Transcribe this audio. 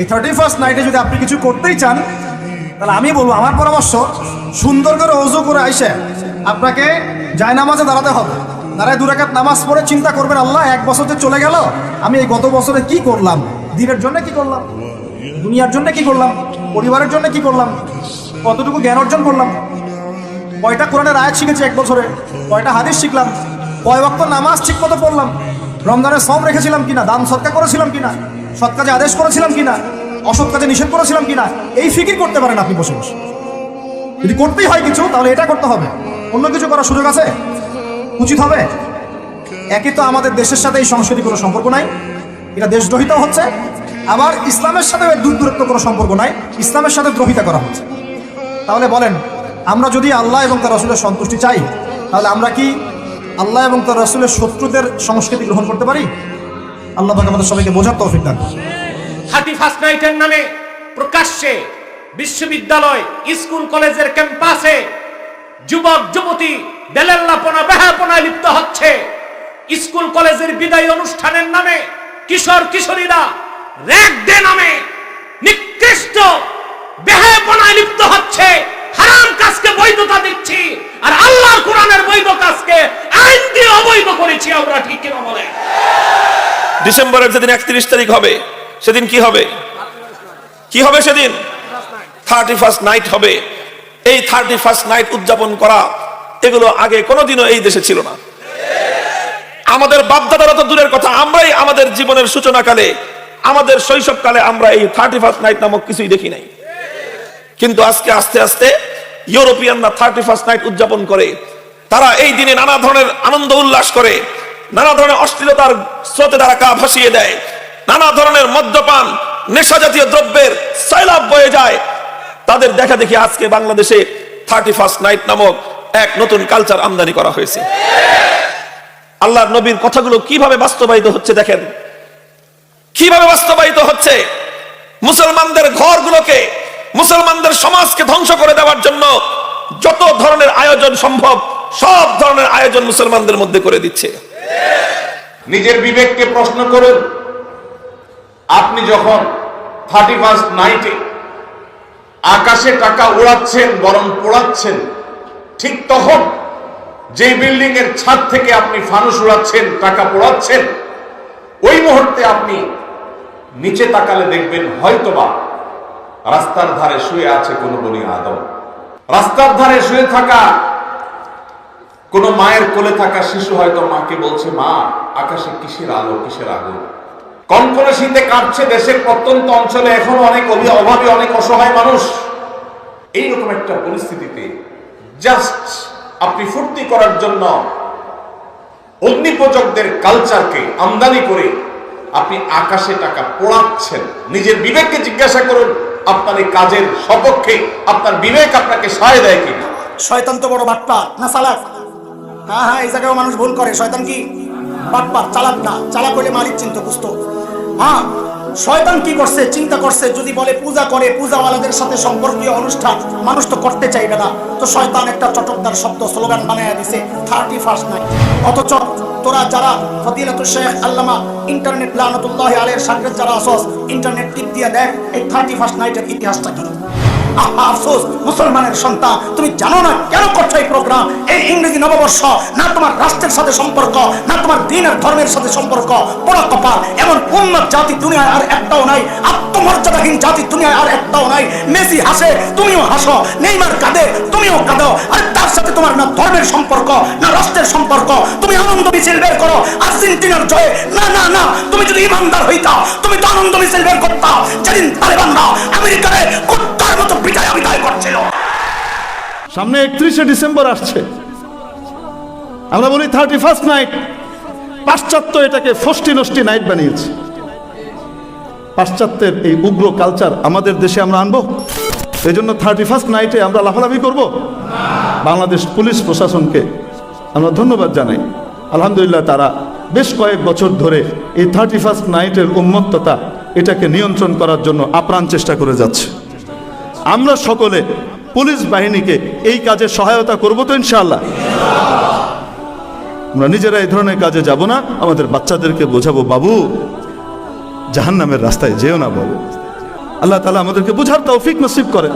এই thirty first নাইটে যদি আপনি কিছু করতেই চান, তাহলে আমি বলব, আমার পরামর্শ সুন্দর করে অজু করে আইসে আপনাকে যায় নামাজে দাঁড়াতে হবে। দাঁড়ায় দুরাকাত নামাজ পড়ে চিন্তা করবেন, আল্লাহ এক বছর যে চলে গেল, আমি এই গত বছরে কি করলাম? দিনের জন্য কি করলাম? দুনিয়ার জন্য কি করলাম? পরিবারের জন্য কি করলাম? কতটুকু জ্ঞান অর্জন করলাম? কয়টা কোরআনের আয়াত শিখেছি এক বছরে? কয়টা হাদিস শিখলাম? কয় বক্ত নামাজ ঠিক মতো পড়লাম? রমজানের সম রেখেছিলাম কিনা? দান সৎকা করেছিলাম কিনা? সৎ কাজে আদেশ করেছিলাম কিনা? অসৎ কাজে নিষেধ করেছিলাম কিনা? এই ফিকির করতে পারেন আপনি বসে বসে। যদি করতেই হয় কিছু, তাহলে এটা করতে হবে। অন্য কিছু করার সুযোগ আছে? উচিত হবে? একই তো আমাদের দেশের সাথে এই সংস্কৃতি কোনো সম্পর্ক নাই। এটা দেশদ্রোহিতা হচ্ছে। আবার ইসলামের সাথে দূর দূরত্ব কোনো সম্পর্ক নাই। ইসলামের সাথে দ্রোহিতা করা হচ্ছে। তাহলে বলেন, আমরা যদি আল্লাহ এবং তার রসুলের সন্তুষ্টি চাই, তাহলে আমরা কি আল্লাহ এবং তার রসুলের শত্রুদের সংস্কৃতি গ্রহণ করতে পারি? আল্লাহ পাক আমাদের সবাইকে বোঝার তৌফিক দান। থার্টি ফার্স্ট নাইটের নামে প্রকাশ্যে বিশ্ববিদ্যালয়, স্কুল, কলেজের ক্যাম্পাসে যুবক, যুবতী বেলাল্লাপনা বেহাপনায় লিপ্ত হচ্ছে। স্কুল, কলেজের বিদায় অনুষ্ঠানের নামে কিশোর, কিশোরীরা র্যাক ডে নামে নিকৃষ্ট বেহাপনায় লিপ্ত হচ্ছে। হারাম কাজকে বৈধতা দিচ্ছি আর আল্লাহর কোরআনের বৈধ কাজকে আইন দিয়ে অবৈধ করেছি, আমরা ঠিক কিনা বলে ডিসেম্বরের যেদিন একত্রিশ তারিখ হবে, সেদিন কি হবে? কি হবে সেদিন? থার্টি ফার্স্ট নাইট হবে। এই থার্টি ফার্স্ট নাইট উদযাপন করা, এগুলো আগে কোনোদিনও এই দেশে ছিল না। আমাদের বাপদাদারা তো দূরের কথা, আমরাই আমাদের জীবনের সূচনাকালে, আমাদের শৈশবকালে আমরা এই থার্টি ফার্স্ট নাইট নামক কিছুই দেখি নাই। কিন্তু আজকে আস্তে আস্তে ইউরোপিয়ানরা থার্টি ফার্স্ট নাইট উদযাপন করে, তারা এই দিনে নানা ধরনের আনন্দ উল্লাস করে নানা ধরনের অশ্লীলতার স্রোতে তারা গা ভাসিয়ে দেয়। নানা ধরনের মদ্যপান নেশা জাতীয় দ্রব্যের সৈলাভ বয়ে যায়। তাদের দেখা দেখি আজকে বাংলাদেশে থার্টি ফার্স্ট নাইট নামক এক নতুন কালচার আমদানি করা হয়েছে। আল্লাহর নবীর কথাগুলো কীভাবে বাস্তবায়িত হচ্ছে দেখেন? কীভাবে বাস্তবায়িত হচ্ছে? মুসলমানদের ঘরগুলোকে, মুসলমানদের সমাজকে ধ্বংস করে দেওয়ার জন্য যত ধরনের আয়োজন সম্ভব, সব ধরনের আয়োজন মুসলমানদের মধ্যে করে দিচ্ছে। নিজের বিবেককে প্রশ্ন করুন। আপনি যখন থার্টি ফার্স্ট নাইটে আকাশে টাকা উড়াচ্ছেন, বরং পোড়াচ্ছেন, ঠিক তখন যে বিল্ডিং এর ছাদ থেকে আপনি ফানুস উড়াচ্ছেন, টাকা পোড়াচ্ছেন, ওই মুহূর্তে আপনি নিচে তাকালে দেখবেন হয়তোবা রাস্তার ধারে শুয়ে আছে কোনো বনি আদম। রাস্তার ধারে শুয়ে থাকা কোন মায়ের কোলে থাকা শিশু হয়তো মাকে বলছে, মা, আকাশে কিসের আলো, কিসের আগুন? কনকনে শীতে কাটছে দেশের প্রত্যন্ত অঞ্চলে এখনও অনেক অভি- অভাবী, অনেক অসহায় মানুষ। এইরকম একটা পরিস্থিতিতে জাস্ট আপনি ফুর্তি করার জন্য অগ্নিপূজকদের কালচারকে আমদানি করে আপনি আকাশে টাকা পোড়াচ্ছেন। নিজের বিবেককে জিজ্ঞাসা করুন, আপনার এই কাজের সপক্ষে আপনার বিবেক আপনাকে সায় দেয় কিনা? শয়তান্ত বড় বার্তা না চালাক হ্যাঁ হ্যাঁ এই জায়গায় মানুষ ভুল করে। শয়তান কি? বাটপা চালাক না। চালাক হলে মালিক চিন্তা বুঝতো হ্যাঁ শয়তান কি করছে? চিন্তা করছে, যদি বলে পূজা করে, পূজাওয়ালাদের সাথে সম্পর্কীয় অনুষ্ঠান, মানুষ তো করতে চাইবে না। তো শয়তান একটা চটকদার শব্দ, স্লোগান বানায় দিছে থার্টি ফার্স্ট নাইট অথচ তোরা যারা ফদিলাতুল শেখ আল্লামা ইন্টারনেট লানতুল্লাহ আলের সাগরের যারা আসস ইন্টারনেট টিপ দিয়ে দেখ, এই থার্টি ফার্স্ট নাইটের ইতিহাসটা কি? আফসোস, মুসলমানের সন্তান, তুমি জানো না কেন করছ এই প্রোগ্রাম এই ইংরেজি নববর্ষ, না তোমার রাষ্ট্রের সাথে সম্পর্ক, না তোমার দিনের ধর্মের সাথে সম্পর্ক বড় কপাল, এমন উন্নত জাতি দুনিয়ায় আর একটাও নাই, আত্মমর্যাদাহীন জাতি দুনিয়ায় আর একটাও নাই। মেসি হাসে, তুমিও হাসো, নেইমার কাঁদে, তুমিও কাঁদো, আর তার সাথে তোমার না ধর্মের সম্পর্ক, না রাষ্ট্রের সম্পর্ক। তুমি আনন্দ মিছিল বের করো, আর্জেন্টিনার জয়ে, না না না, তুমি যদি ইমানদার হইতা, তুমি তো আনন্দ মিছিল বের করতা, যেদিন তালেবানরা আমেরিকারে সামনে একত্রিশে ডিসেম্বর আসছে। আমরা বলি থার্টি ফার্স্ট নাইট পাশ্চাত্য এটাকে ফষ্টি নষ্টি নাইট বানিয়েছে। পাশ্চাত্যের এই উগ্র কালচার আমাদের দেশে আমরা আনব। এই জন্য থার্টি ফার্স্ট নাইটে আমরা লাফালাফি করব। বাংলাদেশ পুলিশ প্রশাসনকে আমরা ধন্যবাদ জানাই। আলহামদুলিল্লাহ তারা বেশ কয়েক বছর ধরে এই থার্টি ফার্স্ট নাইটের উন্মত্ততা এটাকে নিয়ন্ত্রণ করার জন্য আপ্রাণ চেষ্টা করে যাচ্ছে। আমরা সকলে পুলিশ বাহিনীকে এই কাজে সহায়তা করব তো ইনশাআল্লাহ। আমরা নিজেরা এই ধরনের কাজে যাব না, আমাদের বাচ্চাদেরকে বোঝাবো, বাবু, জাহান্নামের রাস্তায় যেও না বাবু। আল্লাহ তালা আমাদেরকে বুঝার তৌফিক নসিব করেন।